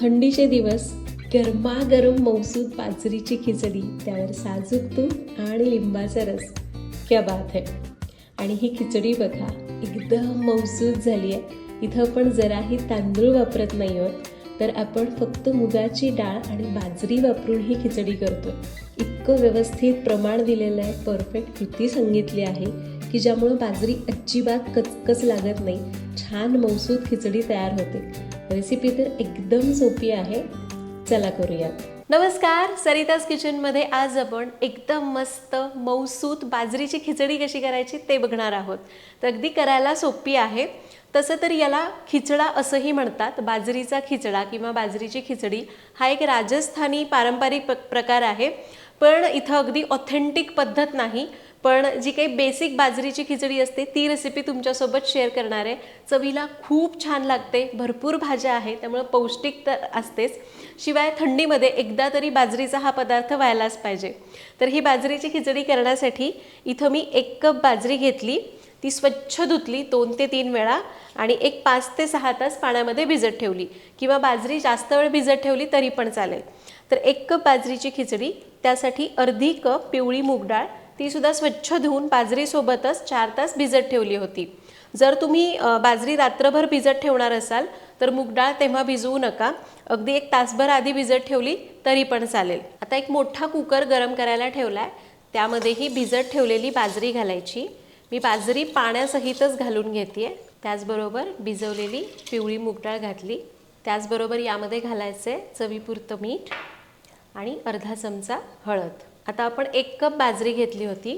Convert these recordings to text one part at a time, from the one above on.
थंडीचे दिवस गरमागरम मौसूद बाजरीची खिचडी त्यावर साजूक तूप आणि लिंबाचा रस. क्या बात आहे आणि ही खिचडी बघा एकदम मौसूद झाली आहे. इथं आपण जराही तांदूळ वापरत नाही आहोत तर आपण फक्त मुगाची डाळ आणि बाजरी वापरून ही खिचडी करतो इतकं व्यवस्थित प्रमाण दिलेलं आहे परफेक्ट कृती सांगितली आहे. की ज्यामुळं बाजरी अजिबात कचकच लागत नाही. छान मौसूद खिचडी तयार होते. रेसिपी तर एकदम सोपी आहे. चला करूयात. नमस्कार. सरिताज किचनमध्ये आज आपण एकदम मस्त मौसूत बाजरीची खिचडी कशी करायची ते बघणार आहोत. तर अगदी करायला सोपी आहे. तसं तर याला खिचडा असंही म्हणतात. बाजरीचा खिचडा किंवा बाजरीची खिचडी हा एक राजस्थानी पारंपरिक प प्रकार आहे. पण इथं अगदी ऑथेंटिक पद्धत नाही. पण जी काही बेसिक बाजरीची खिचडी असते ती रेसिपी तुमच्यासोबत शेअर करणार आहे. चवीला खूप छान लागते भरपूर भाज्या आहे त्यामुळं पौष्टिक तर असतेच. शिवाय थंडीमध्ये एकदा तरी बाजरीचा हा पदार्थ व्हायलाच पाहिजे. तर ही बाजरीची खिचडी करण्यासाठी इथं मी एक कप बाजरी घेतली ती स्वच्छ धुतली दोन ते तीन वेळा आणि एक पाच ते सहा तास पाण्यामध्ये भिजत ठेवली. किंवा बाजरी जास्त वेळ भिजत ठेवली तरी पण चालेल. तर एक कप बाजरीची खिचडी त्यासाठी अर्धी कप पिवळी मूग डाळ तीसुद्धा स्वच्छ धुवून बाजरीसोबतच चार तास भिजत ठेवली होती. जर तुम्ही बाजरी रात्रभर भिजत ठेवणार असाल तर मूग डाळ तेव्हा भिजवू नका. अगदी एक तासभर आधी भिजत ठेवली तरी पण चालेल. आता एक मोठा कुकर गरम करायला ठेवला आहे त्यामध्येही भिजत ठेवलेली बाजरी घालायची. मी बाजरी पाण्यासहितच घालून घेते त्याचबरोबर भिजवलेली पिवळी मूगडाळ घातली. त्याचबरोबर यामध्ये घालायचे चवीपुरतं मीठ आणि अर्धा चमचा हळद. आता आपण एक कप बाजरी घेतली होती.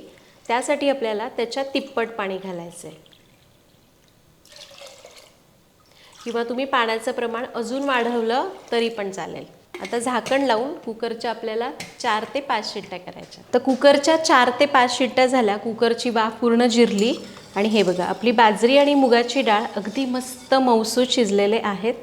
त्यासाठी आपल्याला त्याच्यात तिप्पट पाणी घालायचं आहे किंवा तुम्ही पाण्याचं प्रमाण अजून वाढवलं तरी पण चालेल. आता झाकण लावून कुकरच्या आपल्याला चार ते पाच शिट्ट्या करायच्या. तर कुकरच्या चार ते पाच शिट्ट्या झाल्या. कुकरची वाफ पूर्ण जिरली. आणि हे बघा आपली बाजरी आणि मुगाची डाळ अगदी मस्त मौसूद शिजलेले आहेत.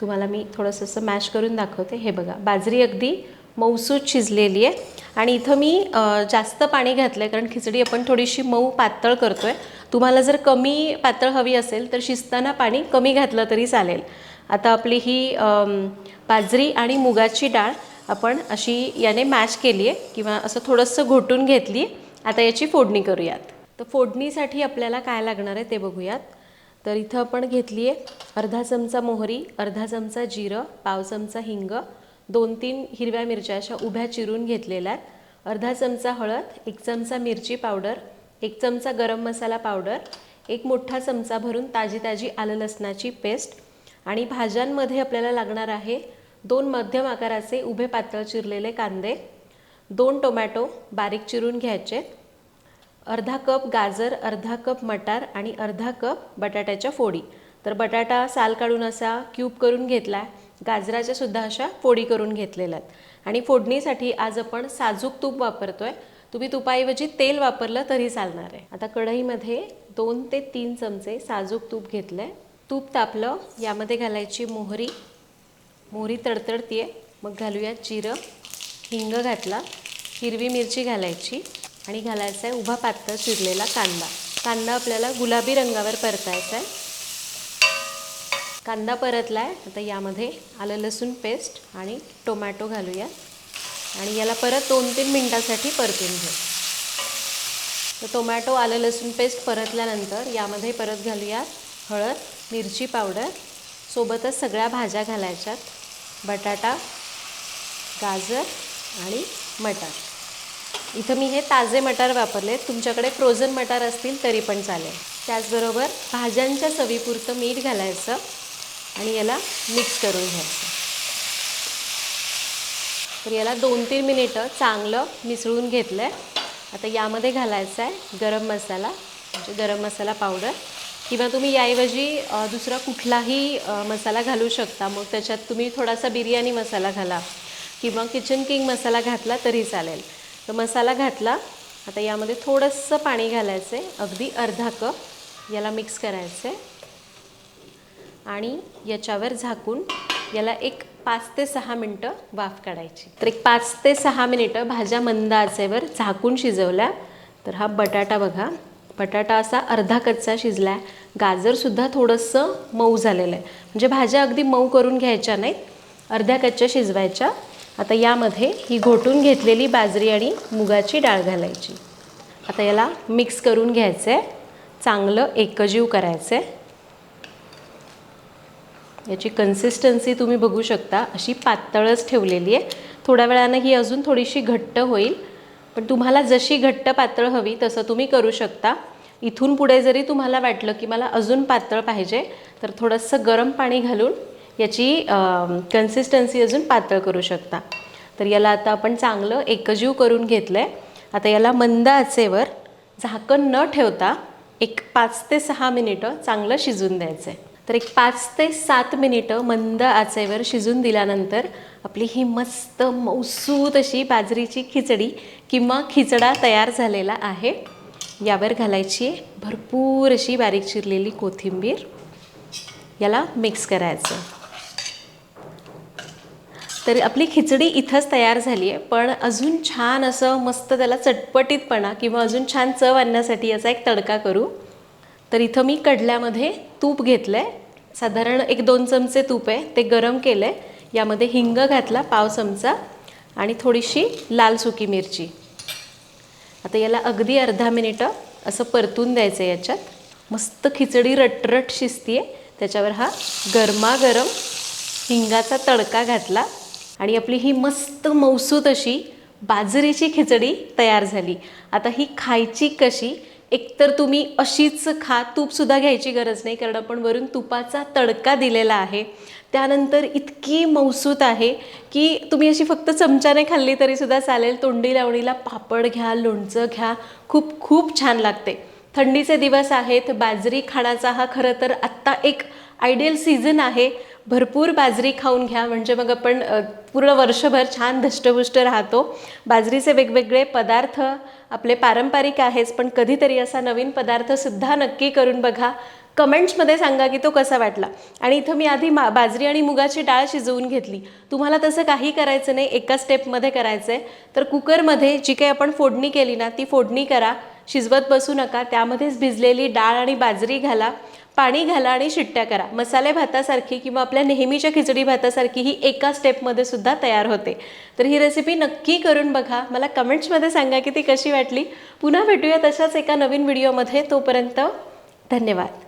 तुम्हाला मी थोडंसं असं मॅश करून दाखवते. हे बघा बाजरी अगदी मऊसूद शिजलेली आहे. आणि इथं मी जास्त पाणी घातलं आहे कारण खिचडी आपण थोडीशी मऊ पातळ करतो आहे तुम्हाला जर कमी पातळ हवी असेल तर शिजताना पाणी कमी घातलं तरी चालेल. आता आपली ही बाजरी आणि मुगाची डाळ आपण अशी याने मॅश केली आहे किंवा असं थोडंसं घोटून घेतली आता याची फोडणी करूयात. तर फोडणीसाठी आपल्याला काय लागणार आहे ते बघूयात. तर इथं आपण घेतली आहे अर्धा चमचा मोहरी अर्धा चमचा जिरं पाव चमचा हिंग दोन तीन हिरव्या मिरच्या अशा उभ्या चिरून घेतलेल्या आहेत. अर्धा चमचा हळद एक चमचा मिरची पावडर एक चमचा गरम मसाला पावडर एक मोठा चमचा भरून ताजी ताजी आलं लसणाची पेस्ट आणि भाज्यांमध्ये आपल्याला लागणार आहे दोन मध्यम आकाराचे उभे पातळ चिरलेले कांदे दोन टोमॅटो बारीक चिरून घ्यायचे अर्धा कप गाजर अर्धा कप मटार आणि अर्धा कप बटाट्याच्या फोडी. तर बटाटा साल काढून असा क्यूब करून घेतला आहे गाजराच्या सुद्धा अशा फोडी करून घेतलेल्या आहेत. आणि फोडणीसाठी आज आपण साजूक तूप वापरतोय. तुम्ही तुपाऐवजी तेल वापरलं तरी चालणार आहे. आता कढईमध्ये दोन ते तीन चमचे साजूक तूप घेतलं आहे तूप तापलं यामध्ये घालायची मोहरी. मोहरी तडतडतीये. मग घालूया जिरं. हिंग घातला. हिरवी मिरची घालायची. आणि घालायचा आहे उभा पातळ चिरलेला कांदा. कांदा आपल्याला गुलाबी रंगावर परतायचा आहे कांदा परतला आहे आता यामध्ये आलं लसूण पेस्ट आणि टोमॅटो घालूया. आणि याला परत दोन तीन मिनटासाठी परतून घेऊ. तर टोमॅटो आलं लसूण पेस्ट परतल्यानंतर यामध्ये परत घालूया हळद मिरची पावडर. सोबतच सगळ्या भाज्या घालायच्यात. बटाटा गाजर आणि मटार. इथं मी हे ताजे मटार वापरले. तुमच्याकडे फ्रोझन मटार असतील तरी पण चालेल. त्याचबरोबर भाज्यांच्या चवीपुरतं मीठ घालायचं. आणि याला मिक्स करून घ्यायचं. तर याला दोन तीन मिनिटं चांगलं मिसळून घेतलं आहे आता यामध्ये घालायचा आहे गरम मसाला म्हणजे गरम मसाला पावडर किंवा तुम्ही याऐवजी दुसरा कुठलाही मसाला घालू शकता. मग त्याच्यात तुम्ही थोडासा बिर्याणी मसाला घाला किंवा किचन किंग मसाला घातला तरी चालेल. तर मसाला घातला. आता यामध्ये थोडंसं पाणी घालायचं आहे अगदी अर्धा कप याला मिक्स करायचं आहे आणि याच्यावर झाकून याला एक पाच ते सहा मिनटं वाफ काढायची. तर एक पाच ते सहा मिनिटं भाज्या मंद आचेवर झाकून शिजवल्या. तर हा बटाटा बघा. बटाटा असा अर्धा कच्चा शिजला आहे गाजरसुद्धा थोडंसं मऊ झालेलं आहे. म्हणजे भाज्या अगदी मऊ करून घ्यायच्या नाहीत. अर्ध्या कच्च्या शिजवायच्या. आता यामध्ये ही घोटून घेतलेली बाजरी आणि मुगाची डाळ घालायची. आता याला मिक्स करून घ्यायचं आहे चांगलं एकजीव करायचं आहे याची कन्सिस्टन्सी तुम्ही बघू शकता. अशी पातळच ठेवलेली आहे. थोड्या वेळानं ही अजून थोडीशी घट्ट होईल. पण तुम्हाला जशी घट्ट पातळ हवी तसं तुम्ही करू शकता. इथून पुढे जरी तुम्हाला वाटलं की मला अजून पातळ पाहिजे तर थोडंसं गरम पाणी घालून याची कन्सिस्टन्सी अजून पातळ करू शकता. तर याला आता आपण चांगलं एकजीव करून घेतलं आहे आता याला मंद आचेवर झाकण न ठेवता एक पाच ते सहा मिनिटं चांगलं शिजून द्यायचं आहे तर एक पाच ते सात मिनिटं मंद आचेवर शिजून दिल्यानंतर आपली ही मस्त मौसूत अशी बाजरीची खिचडी किंवा खिचडा तयार झालेला आहे. यावर घालायची आहे भरपूर अशी बारीक चिरलेली कोथिंबीर. याला मिक्स करायचं. तर आपली खिचडी इथंच तयार झाली आहे पण अजून छान असं मस्त त्याला चटपटीतपणा किंवा अजून छान चव आणण्यासाठी याचा एक तडका करू. तर इथं मी कडल्यामध्ये तूप घेतलं आहे साधारण एक दोन चमचे तूप आहे. ते गरम केलं आहे यामध्ये हिंग घातला पाव चमचा आणि थोडीशी लाल सुकी मिरची. आता याला अगदी अर्धा मिनिटं असं परतून द्यायचं आहे याच्यात. मस्त खिचडी रटरट शिजती आहे त्याच्यावर हा गरमागरम हिंगाचा तडका घातला आणि आपली ही मस्त मौसूत अशी बाजरीची खिचडी तयार झाली. आता ही खायची कशी एकतर तुम्ही अशीच खा तूपसुद्धा घ्यायची गरज नाही कारण आपण वरून तुपाचा तडका दिलेला आहे. त्यानंतर इतकी मौसूत आहे की तुम्ही अशी फक्त चमच्याने खाल्ली तरीसुद्धा चालेल. तोंडी लावणीला पापड घ्या लोणचं घ्या खूप खूप छान लागते. थंडीचे दिवस आहेत बाजरी खाण्याचा हा खरं तर आत्ता एक आयडियल सीझन आहे. भरपूर बाजरी खाऊन घ्या. म्हणजे मग आपण पूर्ण वर्षभर छान धष्टपुष्ट राहतो. बाजरीचे वेगवेगळे पदार्थ आपले पारंपरिक आहेच पण कधीतरी असा नवीन पदार्थसुद्धा नक्की करून बघा. कमेंट्समध्ये सांगा की तो कसा वाटला. आणि इथं मी आधी मा बाजरी आणि मुगाची डाळ शिजवून घेतली. तुम्हाला तसं काही करायचं नाही एका स्टेपमध्ये करायचं आहे तर कुकरमध्ये जी काही आपण फोडणी केली ना ती फोडणी करा. शिजवत बसू नका. त्यामध्येच भिजलेली डाळ आणि बाजरी घाला. पाणी घाला आणि शिट्ट्या करा. मसाले भातासारखी किंवा आपल्या नेहमीच्या खिचडी भातासारखी ही एका स्टेपमध्ये सुद्धा तयार होते. तर ही रेसिपी नक्की करून बघा. मला कमेंट्समध्ये सांगा की ती कशी वाटली. पुन्हा भेटूया तशाच एका नवीन व्हिडिओमध्ये तोपर्यंत धन्यवाद.